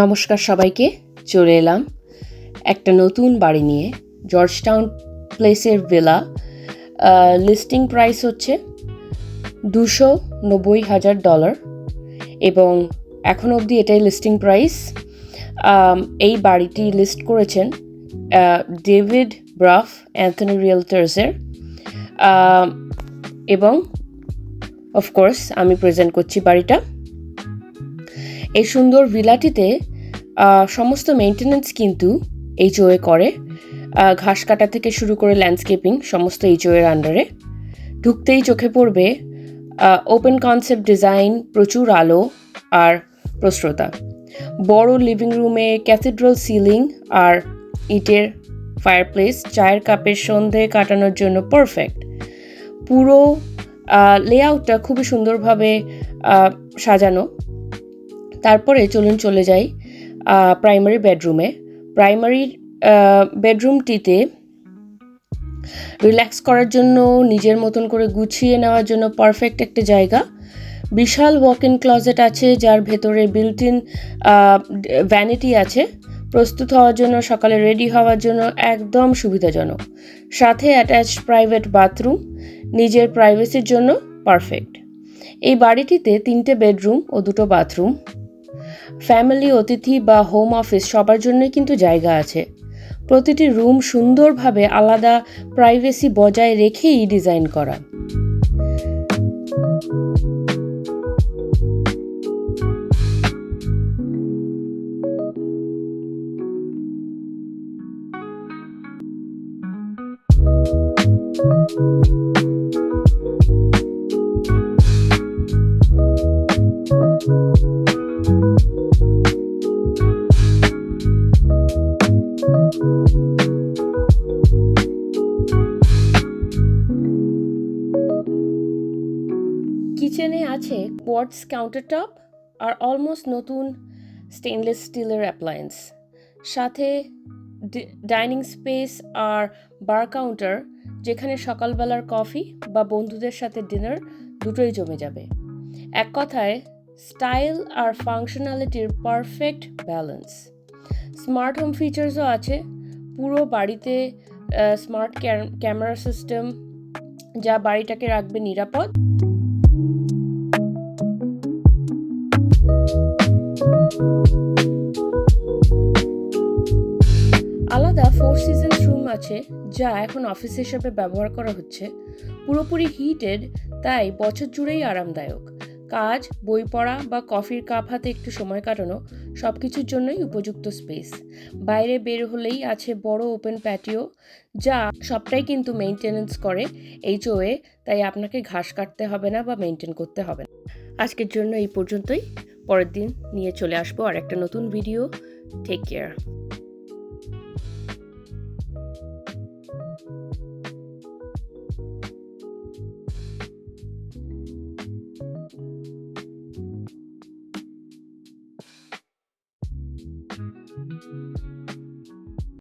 নমস্কার সবাইকে, চলে এলাম একটা নতুন বাড়ি নিয়ে জর্জটাউন প্লেসের ভিলা লিস্টিং প্রাইস হচ্ছে দুশো নব্বই হাজার ডলার এবং এখন অবধি এটাই লিস্টিং প্রাইস এই বাড়িটি লিস্ট করেছেন ডেভিড ব্রাফ অ্যান্থনি রিয়েলটার্সের এবং অফকোর্স আমি প্রেজেন্ট করছি বাড়িটা। এই সুন্দর ভিলাটিতে সমস্ত মেনটেনেন্স কিন্তু এইচওএ করে। ঘাস কাটা থেকে শুরু করে ল্যান্ডস্কেপিং সমস্ত এইচওএর আন্ডারে ঢুকতেই চোখে পড়বে ওপেন কনসেপ্ট ডিজাইন প্রচুর আলো আর প্রস্রতা বড় লিভিং রুমে ক্যাথিড্রাল সিলিং আর ইটের ফায়ারপ্লেস চায়ের কাপের সন্ধে কাটানোর জন্য পারফেক্ট পুরো লেআউটটা খুবই সুন্দরভাবে সাজানো। তারপরে চলুন চলে যাই প্রাইমারি বেডরুমে প্রাইমারি বেডরুমটিতে রিল্যাক্স করার জন্য, নিজের মতন করে গুছিয়ে নেওয়ার জন্য পারফেক্ট একটা জায়গা। বিশাল ওয়াক ইন ক্লজেট আছে, যার ভেতরে বিল্ট ইন ভ্যানিটি আছে। প্রস্তুত হওয়ার জন্য, সকালে রেডি হওয়ার জন্য একদম সুবিধাজনক। সাথে অ্যাটাচ প্রাইভেট বাথরুম নিজের প্রাইভেসির জন্য পারফেক্ট এই বাড়িটিতে তিনটে বেডরুম ও দুটো বাথরুম ফ্যামিলি, অতিথি বা হোম অফিস সবার জন্যই কিন্তু জায়গা আছে। প্রতিটি রুম সুন্দরভাবে আলাদা প্রাইভেসি বজায় রেখেই ডিজাইন করা। কিচেনে আছে কোয়ার্টস কাউন্টারটপ আর অলমোস্ট নতুন স্টেনলেস স্টিলের অ্যাপ্লায়েন্স সাথে ডাইনিং স্পেস আর বার কাউন্টার যেখানে সকালবেলার কফি বা বন্ধুদের সাথে ডিনার দুটোই জমে যাবে। এক কথায় স্টাইল আর ফাংশনালিটির পারফেক্ট ব্যালেন্স স্মার্ট হোম ফিচার্সও আছে। পুরো বাড়িতে স্মার্ট ক্যামেরা সিস্টেম যা বাড়িটাকে রাখবে নিরাপদ। ফোর সিজনস রুম আছে, যা এখন অফিস হিসাবে ব্যবহার করা হচ্ছে। পুরোপুরি হিটেড তাই বছর জুড়েই আরামদায়ক। কাজ, বই পড়া বা কফির কাপ হাতে একটু সময় কাটানো সব কিছুর জন্যই উপযুক্ত স্পেস বাইরে বের হলেই আছে বড় ওপেন প্যাটিও যা সবটাই কিন্তু মেনটেনেন্স করে এইচওএ তাই আপনাকে ঘাস কাটতে হবে না বা মেনটেন করতে হবে না। আজকের জন্য এই পর্যন্তই। পরের দিন নিয়ে চলে আসব আর একটা নতুন video take care Thank you